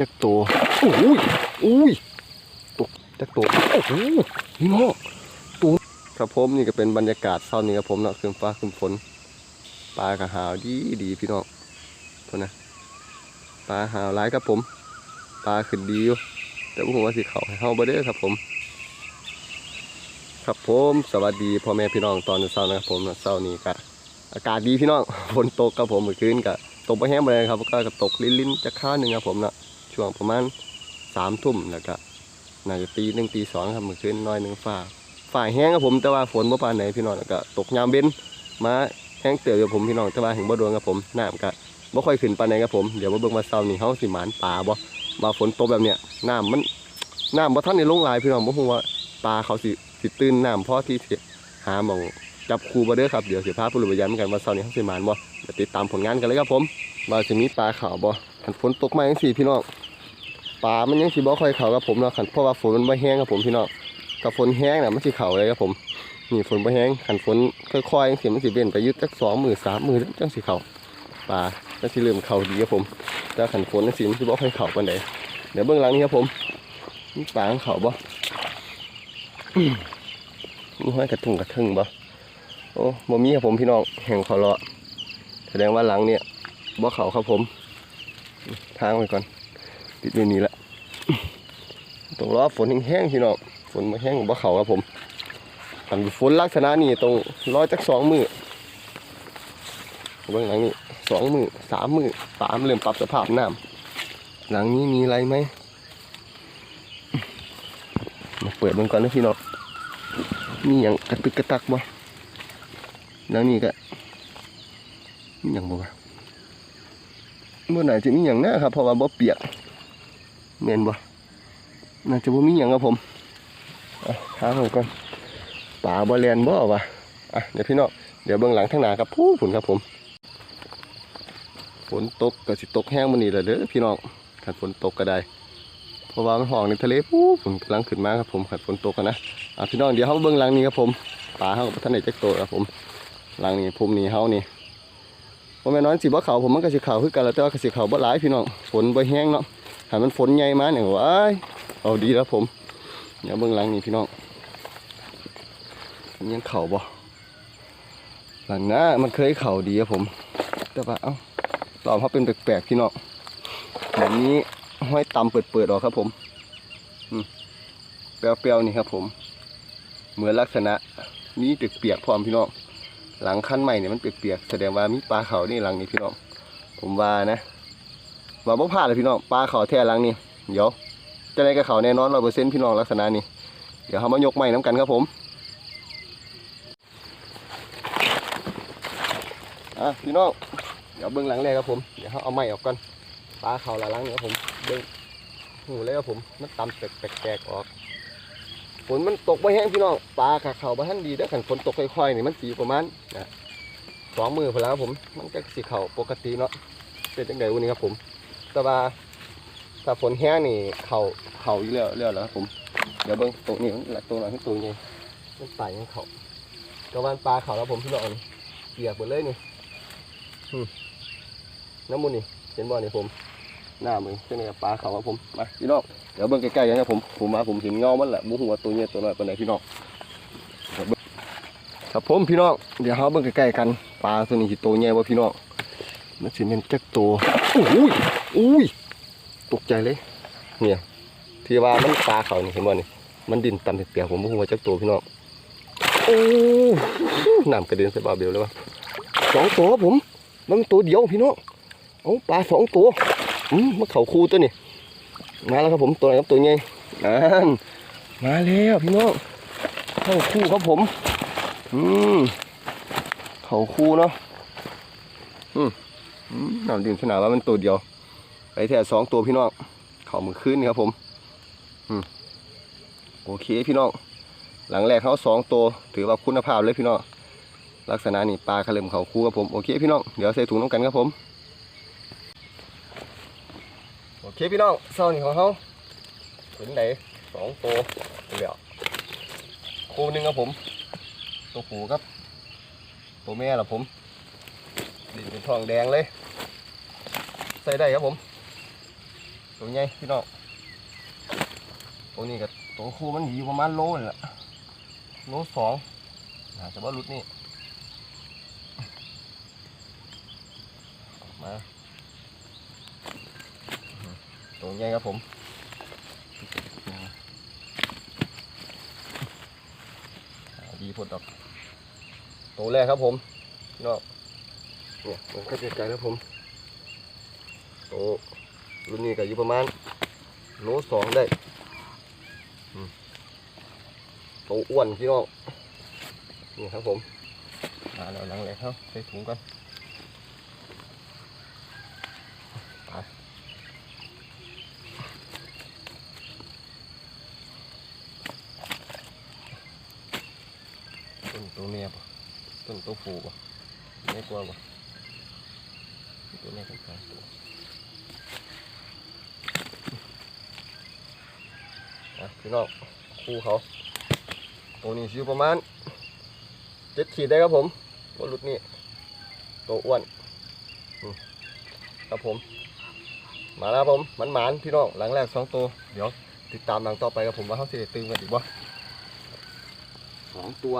จักตัวโอ้ยโอ้ยตกจักตัวโอ้โหนี่เนาะตัวครับผมนี่ก็เป็นบรรยากาศเช้านี้ครับผมเนาะคืนฟ้าคืนฝนปลากระหาวดีดีพี่น้องพนนะปลาหาวร้ายครับผม ปลาขึ้นดีอยู่แต่ผมว่าสิเขาให้เฮาบ่เด้อครับผม ครับผมสวัสดีพ่อแม่พี่น้องตอนเช้านะครับผมเช้านี้ก็อากาศดีพี่น้องฝนตกครับผมเมื่อคืนก็ตกไปแห้งไปเลยครับก็ก็ตกลิ้นๆจะข้าวหนึ่งครับผมเนาะ ช่วงประมาณสามทุ่มแล้วก็น่าจะตีหนึ่งตีสองครับเมื่อคืนน้อยหนึ่งฝ่าฝ่ายแห้งครับผมแต่ว่าฝนเมื่อปานไหนพี่น้องแล้วก็ตกยามเบ้นมาแห้งเตือกับผมพี่น้องแต่ว่าถึงบ่โดนครับผมน้ำก็บ่ค่อยขึ้นปานไหนครับผมเดี๋ยวมาเบิ่งมาเช้านี่เฮาสิหมานปลาบ่มาฝนตกแบบเนี้ยน้ำมันน้ำบ่ทันได้ลงลายพี่น้องบ่ฮู้ว่าปลาเขาสิสิตื้นน้ำพอที่หาหม่องจับคูบ่เด้อครับเดี๋ยวสิพาผู้รู้ไปยันกันว่าเช้านี้เฮาสิหมานบ่ติดตามผลงานกันเลยครับผมว่าจะมีปลาขาวบ่ขันฝนตกมาจังซี่พี่น้อง ปลามันยังสิบ่ค่อยเข้ากับผมเนาะขันเพราะว่าฝนมันบ่แห้งครับผมพี่น้องถ้าฝนแห้งน่ะมันสิเข้าเลยครับผมนี่ฝนบ่แห้งขันฝนค่อยๆจังซี่มันสิเว้นไปยู่จัก2มื้อ3มื้อจังสิเข้าปลาก็สิเริ่มเข้าดีครับผมแต่ขันฝนจังสีมันสิบ่ค่อยเข้าปานใดเดี๋ยวเบื้องหลังนี้ครับผมมีปลาเข่าบ่อื้อมีห้อยกระทุ่งกระทึงบ่โอ้บ่มีครับผมพี่น้องแห่งเขาเลาะแสดงว่าหลังเนี่ยบ่เขาครับผมทางไว้ก่อนติดอยู่นี่แหละ ต้องรอฝนแห้งๆพี่น้องฝนมาแห้งบ่เขาครับผมอันฝนลักษณะนี้ต้องรอจักสองมือเบื้องหลังนี้สองมือสามมือปามเริ่มปรับสภาพน้ำหลังนี้มีอะไรไหมมาเปิดมันก่อนนะพี่น้องมีอย่างกระตึกกระตักบ่หลังนี้ก็มีอย่างบ่วะบ่น่จะมีอย่างน่ครับเพราะว่าบ่เปียกแม่นบ่ น่าจะบ่มีหยังครับผมหาเอาก่อนปลาบ่แลนบ่วะอะเดี๋ยวพี่น้องเดี๋ยวเบื้องหลังทางหนาครับพูฝนครับผม ฝนตกก็สิตกแห้งมื้อนี้แหละเด้อพี่น้องคันฝนตกก็ได้เพราะว่ามันห้องในทะเลพูฝนกำลังขึ้นมาครับผมคันฝนตกกันนะอะพี่น้องเดี๋ยวเฮาเบื้องหลังนี้ครับผมปลาเฮาก็บ่ทันได้จักโตครับผมหลังนี้ภูมินี้เฮานี่ผมแม่น้อนสิบ่เขาผมมันก็สิเขาคือกันแล้วแต่ว่าก็สิเขาบ่หลายพี่น้องฝนบ่แห้งเนาะถ้ามันฝนใหญ่มาเนี่ยว้าย เอาดีแล้วผมเดี๋ยวเบื้องหลังนี่พี่น้องยังเข่าบ่หลังน้ามันเคยเข่าดีครับผม แต่ว่าเอ้าตอบเขาเป็นแปลกๆพี่น้องแบบนี้ห้อยตำเปิดๆออกครับผมอืมเปรี้ยวๆนี่ครับผม เหมือนลักษณะมีเปียกๆพร้อมพี่น้องหลังขั้นใหม่เนี่ยมันเปียกๆแสดงว่ามีปลาเขานี่หลังนี้พี่น้องผมว่านะว่าบ่พลาดเลยพี่น้องปลาเขาแท้หลังนี้เดี๋ยว จะได้กับเขาแน่นอนร้อยเปอร์เซ็นต์พี่น้องลักษณะนี้ เดี๋ยวเขามายกใหม่น้ำกันครับผมอะพี่น้องเดี๋ยวเบื้องหลังเลยครับผมเดี๋ยวเขาเอาไม้ออกก่อนปลาเขาละหลังนี้ครับผมเบิ้งหูเลยครับผมมันตำแปลกๆออกฝนมันตกไปแห้งพี่น้องปลาขาเขาบ้านดีเด้อขันฝนตกค่อยๆนี่มันสีประมาณนะสองมือพอแล้วครับผม มันก็สีเขาปกติเนาะเป็นจังไดวันนี้ครับผม แต่ว่า ถ้าฝนแห้งนี่เขาเขาอยู่แล้วแล้วแล้วครับผมเดี๋ยวเบิ้งตรงนี้มันหลักตัวหน่อยที่ตัวใหญ่มันตายยังเขากระวานปลาเขาแล้วผมพี่น้องนี่เปียกหมดเลยนี่อืมน้ำมันนี่เห็นบ่อนี่ผมหน้ามือเป็นไงปลาเขาครับผมมาพี่น้องเดี๋ยวเบิ่งใกล้ๆกันครับผมผมมาผมเห็นเงามันแหละบุหัวตัวเนี้ยตัวน้อยปานใดพี่น้องเดี๋ยวเบิ่งครับผมพี่น้องเดี๋ยวเฮาเบิ่งใกล้ๆกันปลาตัวนี้สิโตใหญ่บ่พี่น้องมันสิเป็นจักตัวอุ้ยอุ้ย ตกใจเลย เนี่ยที่ว่ามันปลาเขานี่เห็นบ่นี่มันดินต่ำเปียกๆผมบ่ฮู้ว่าจักตัวพี่น้องโอ้น้ำกระเด็นใส่บาเบลเลยวะสองตัวครับผม มันตัวเดียวพี่น้องเอ้าปลาสองตัวอืมมาเข่าคู่ตัวนี่มาแล้วครับผมตัวไหนครับตัวใหญ่นั่นมาแล้วพี่น้องเข้าคู่ครับผม อืมเข่าคู่เนาะอืมอืมน้ำดื่มขนาดว่ามันตัวเดียว ไปแท้สองตัวพี่น้องเข่ามือขึ้นครับผมโอเคพี่น้องหลังแรกเขาสองตัวถือว่าคุณภาพเลยพี่น้องลักษณะนี่ปลาขลิ่มเขาคู่ครับผมโอเคพี่น้องเดี๋ยวใส่ถุงน้ำกันครับผมโอเคพี่น้องเศร้านี่ของเขาถึงไหนสองตัวเดี๋ยวคู่นึงครับผม ตัวผูครับ ตัวแม่ละผมดินเป็นทองแดงเลย ใส่ได้ครับผม ตัวใหญ่พี่น้องตัวนี้กับตัวคู่มันอยู่ประมาณโลนี่แหละโลสองอาจจะว่ารุดนี่มาตัวใหญ่ครับผมดีพดดอกตัวแรกครับผมพี่น้องเนี่ยมันก็จะไกลครับผมโต รุ่นนี้ก็อยู่ประมาณโลสองได้อืมโตอ้วนพี่น้องนี่ครับผมมาแล้วหลังเลยครับใส่ถุงก่อนต้นตัวเมียปะต้นตัวผู้ปะไม่กลัวปะตัวนี้กันสองตัว อะ พี่น้องคู่เขา ตัวนี้อยู่ประมาณเจ็ดขีดได้ครับผมตัวหลุดนี่ตัวอ้วนครับผม มาแล้วครับผมมันหมานพี่น้องหลังแรกสองตัว เดี๋ยวติดตามหลังต่อไปครับผมว่าเขาสิตื่นกันอีกบ่สองตัว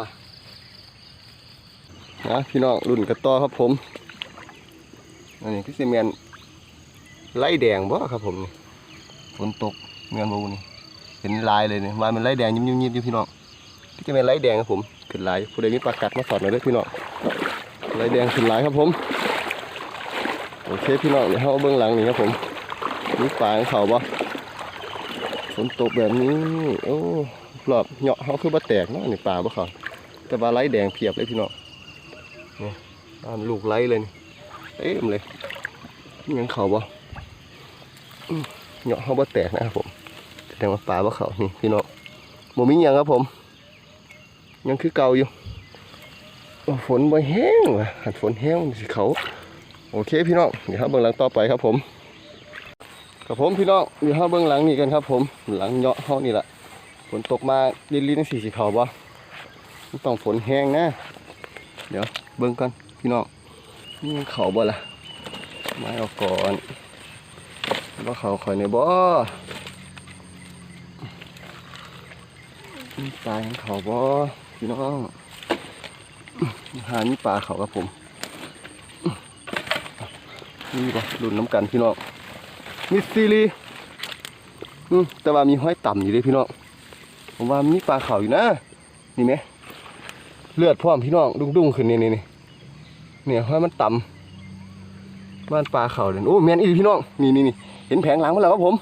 นะพี่น้องรุ่นกระต่อครับผมอันนี้คือซีเมนไล่แดงบ่ครับผมนี่ฝนตกเมียนบูนี่ เห็นลายเลยเนี่ยว่ามันไล่แดงยิ้มยิ้มยิ้มพี่น้องที่จะเป็นไล่แดงครับผมขึ้นลายผู้ใดมีปากกัดมาสอดหน่อยเด้วยพี่น้องไล่แดงขึ้นลายครับผมโอเคพี่น้องเดี๋ยวเขาเอาเบื้องหลังนี่ครับผมมีปลาของเขาบ่ฝนตกแบบนี้โอ้รอบเหาะเขาคือบ่แตกเนาะนี่ปลาบ่เขาแต่ว่าไล่แดงเพียบเลยพี่น้องนี่ตามลูกไล่เลยนี่เต็มเลยนี่ยังเขาบ่อื้อเหาะเขาบ่แตกนะครับผม แสดงว่าปลาว่าเขานี่พี่น้องโมมีหยังครับผม ยังคือเก่าอยู่ฝนบ่แห้งว่ะหัดฝนแห้งสิเขาโอเคพี่น้องเดี๋ยวเราเบื้องหลังต่อไปครับผมกับผมพี่น้องเดี๋ยวเราเบื้องหลังนี่กันครับ ผมหลังเหาะห้องนี่แหละฝนตกมาลิ้นๆสีสีเขาบ่ต้องฝนแห้งนะเดี๋ยวเบื้องกันพี่น้องนี่เขาบ่ล่ะไม้ออกก่อนว่าเขาคอยในบ่ มีปลาของเขาบ่พี่น้องหามีปลาเขาครับผมนี่บ่รุ่นน้ำกันพี่น้องมีซีรีแต่ว่ามีห้อยต่ำอยู่เลยพี่น้องผมว่ามีปลาเขาอยู่นะนี่ไหมเลือดพร้อมพี่น้องดุ้งๆขึ้นนี่นี่นี่เนี่ยห้อยมันต่ำบ้านปลาเขาเลยโอ้แมนอีพี่น้องนี่นี่นี่เห็นแผงหลังมันแล้วครับผม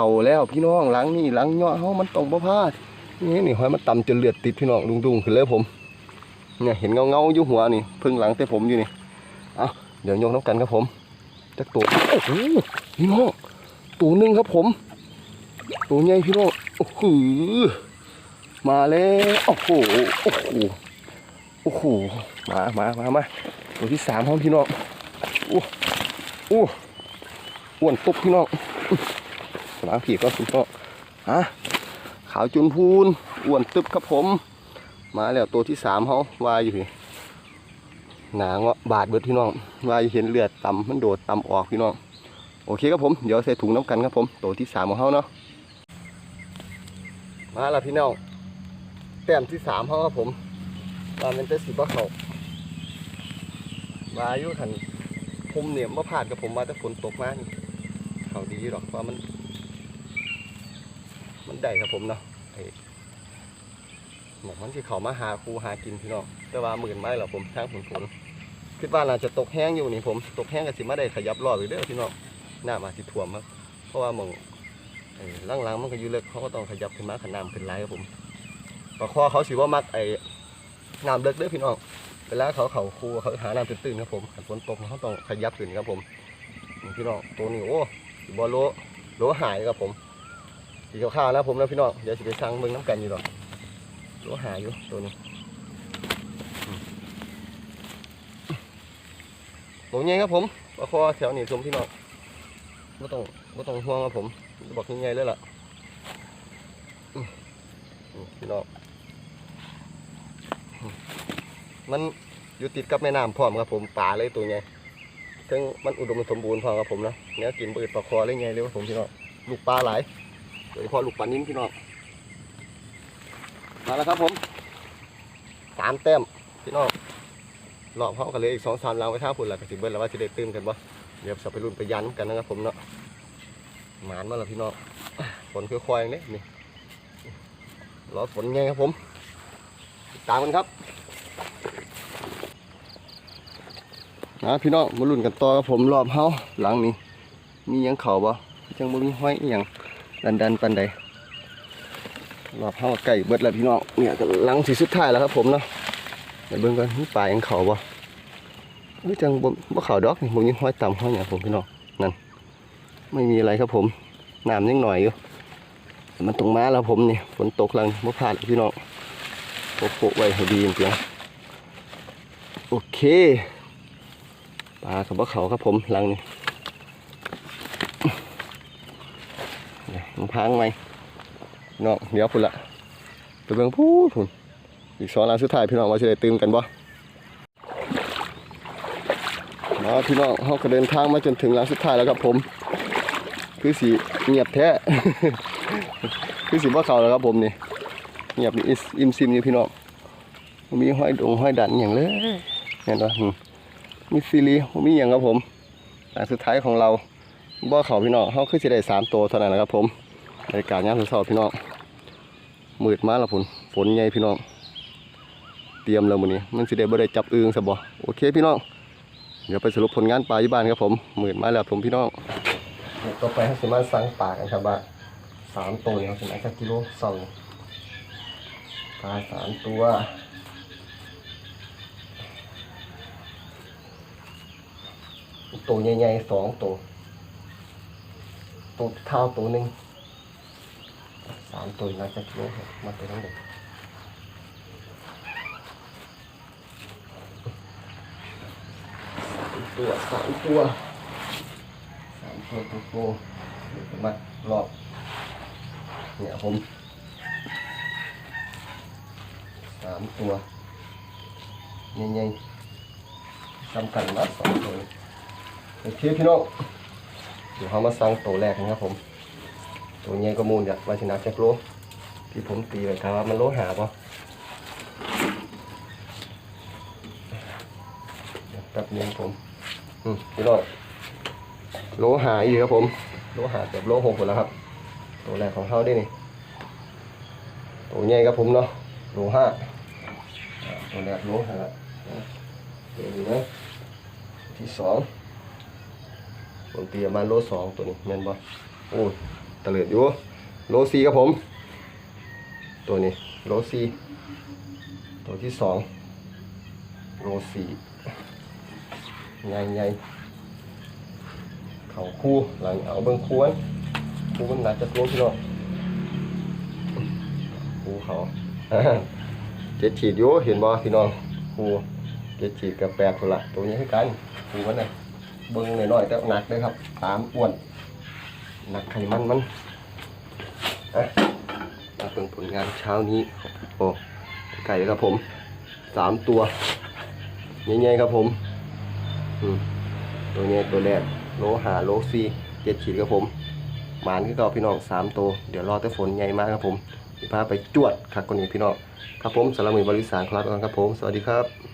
เข่าแล้วพี่น้องหลังนี่หลังเนาะเฮามันต้องบ่พลาดนี่นี่หอยมันต่ำจนเลือดติดพี่น้องดุงๆขึ้นเลยผมเนี่ยเห็นเงาๆอยู่หัวนี่พึ่งหลังแต่ผมอยู่นี่เอาเดี๋ยวยกน้ำกันครับผมจักตัวโอ้โหพี่น้องตัวหนึ่งครับผมตัวใหญ่พี่น้องโอ้โหมาแล้วโอ้โหโอ้โหโอ้โหมามามามาตัวที่สามครับพี่น้องโอ้โอ้อ้วนตุ๊บพี่น้อง ล้างผีก็คุณพ่อฮะขาวจุนพูนอ้วนตึบครับผม มาแล้วตัวที่สามเขาวายอยู่พี่หนาเงาะบาดเบิดพี่น้องวายเห็นเลือดต่ำมันโดดต่ำออกพี่น้องโอเคครับผมเดี๋ยวใส่ถุงน้ำกันครับผมตัวที่สามของเขาเนาะมาแล้วพี่น้องแต้มที่สามเขาครับผมวาเป็นเตสิบเขาวาอยุขันภูมิเนี่ยมาผ่านกับผมมาแต่ฝนตกมานี่เขาดีหรอกเพราะมัน มันได้ครับผมเนาะไอ้หมอกมันที่เขามาหาครูหากินพี่น้องแต่ว่าหมื่นไม้หรอผมทางผลผลคิดว่าน่าจะตกแห้งอยู่นี่ผม ตกแห้งก็สิมาได้ขยับรอบอีกเด้อพี่น้องน้ำอาจจะท่วมครับเพราะว่าหมองไอ้ล่างๆมันก็อยู่เลิกเขาก็ต้องขยับขึ้นมาขนน้ำขึ้นไหลครับผมปลาคอเขาสิว่ามักไอ้น้ำเลิกเด้อพี่น้องเวลาเขาเขาคูเขาหาน้ำตื้นๆครับผมฝนตกเขาต้องขยับขึ้นครับผมพี่น้องตัวนี้โอ้บอโลโลหายครับผม สีขาวๆนะผมนะพี่น้องเดี๋ยวสิไปสั่งเบิ่งน้ำกันอยู่หรอกตัวหาอยู่ตัวนี้มตัวใหญ่ครับผมปลาคอแถวนี้ชมพี่น้องไม่ต้องไม่ต้องห่วงครับผมบอกใหญ่ๆเลยล่ะพี่น้องมันอยู่ติดกับแม่น้ำพร้อมครับผมป่าเลยตัวใหญ่ถึงมันอุดมสมบูรณ์พอครับผมนะเนื้อกินปืดปลาคออะไรไงเลยครับผมพี่น้องลูกปลาหลาย ยเฉพาะลูกปลานิ้นพี่น้องมาแล้วครับผมสามแต้มพี่น้องรอบเขากันเลยอีกสองสามลางไว้ท่าพุ่นหละกสิเบิ้ลแล้วว่าจะได้ตื่นกันบ่เดี๋ยวสับไปรุ่นไปยันกันนะครับผมเนาะหมานมาแล้วพี่น้องฝนค่อยๆนี่นี่รอฝนไงครับผม ตามกันครับนะพี่น้องมาลุ้นกันต่อกับผมรอบเฮาหลังนี้ มียังเข่าบ่จังบ่มีห้อยอหยัง ดันดันปันใดรอบเฮาใกล้เบิดแล้วพี่น้องเนี่ยก็หลังที่สุดท้ายแล้วครับผมเนาะเดี๋ยวเบิ่งกันมีปลายังเข่าบ่หรือจังบ่บ่เข่าดอกนี่บ่มีห้อยต่ำห้อยหยังผมพี่น้องนั่นไม่มีอะไรครับผมน้ำยังหน่อยอยู่มันตรงมาแล้วผมนี่ฝนตกหลังบ่พลาดพี่น้องโปะๆไว้ให้ดีจริงโอเคปลากับว่เขาครับผมหลังนี่ พังไหมน้องเดี๋ยวพุ่นละไปเบิ่งพูดพุ่นอีกสองหลังสุดท้ายพี่น้องว่าจะได้ตื่นกันบ่มาพี่น้องเขาก็เดินทางมาจนถึงหลังสุดท้ายแล้วครับผม คือสีเงียบแท้คือสีว่าเขาแล้วครับผมนี่เงียบนี่อิสอิมซิมอยู่พี่น้องมีห้อยดงห้อยดันอย่างเลยเห็นปะมีซีรีส์มีอย่างครับผมอันสุดท้ายของเราบ่อเขาพี่น้องเขาคือจะได้สามตัวเท่านั้นนะครับผม รายการย่างสาวๆพี่น้องมืดมาแล้วผมฝนใหญ่พี่น้อง เตรียมแล้วมื้อนี้ มันสิได้บ่ได้จับอึงซะบ่โอเคพี่น้องเดี๋ยวไปสรุปผลงานปลาที่บ้านครับผมมืดมาแล้วผมพี่น้องต่อไปให้สิมาสั่งปลากันครับว่าสามตัวเนี่ยสิมาสักกิโลสองปลาสามตัวตัวใหญ่ๆสองตัวตัวเท่าตัวหนึ่ง สามตัวน่าจะกิโลครับมาตัวนั้นเลยสามตัวสามตัวสามตัวตัวโตเดี๋ยวจะมารอบเนี่ยผมสามตัวใหญ่ๆสำคัญนะสองตัวโอเคพี่น้องเดี๋ยวเขามาสั่งตัวแรกนะครับผม ตัวใหญ่ก็มูลจากวาชนาแจ็คโลที่ผมตีไว้ครับว่ามันโลหะปะแป๊บนึงผมอืมพี่น้องโลหะอีกครับผม โลหะเกือบโลหกหมดแล้วครับ ตัวแรกของเขาได้นี่ตัวใหญ่ครับผมเนาะโลห้าตัวแรกโลหะตัวนี้นะที่สองผมตีประมาณโลสองตัวนี้แม่นบ่โอ้ย ตะเลิดอยู่โลสี่ครับผม ตัวนี้โลสี่ตัวที่สองโลสี่ใหญ่ใหญ่เขาคู่หลังเอาเบิ้งคู่ไว้คู่มันหนักจะตัวพี่น้องคู่เขาเจ็ดฉีดอยู่เห็นบ่พี่น้องคู่เจ็ดฉีดกับแปดคนละตัวนี้คือกันคู่มันน่ะเบิ้งหน่อยๆแต่หนักเลยครับตามอ้วน หนักไขมันมันอะมาเบิ่งผลงานเช้านี้โอ้ไก่เลยครับผมสามตัวใหญ่ๆครับผมอืมตัวใหญ่ตัวแรกโลหาโลซีเจ็ดขีดครับผมหมานคือเก่าพี่น้องสามตัวเดี๋ยวรอแต่ฝนใหญ่มากครับผมพาไปจวดคักคนนี้พี่น้องครับผมสำหรับมือบริสารครับครับผม สวัสดีครับ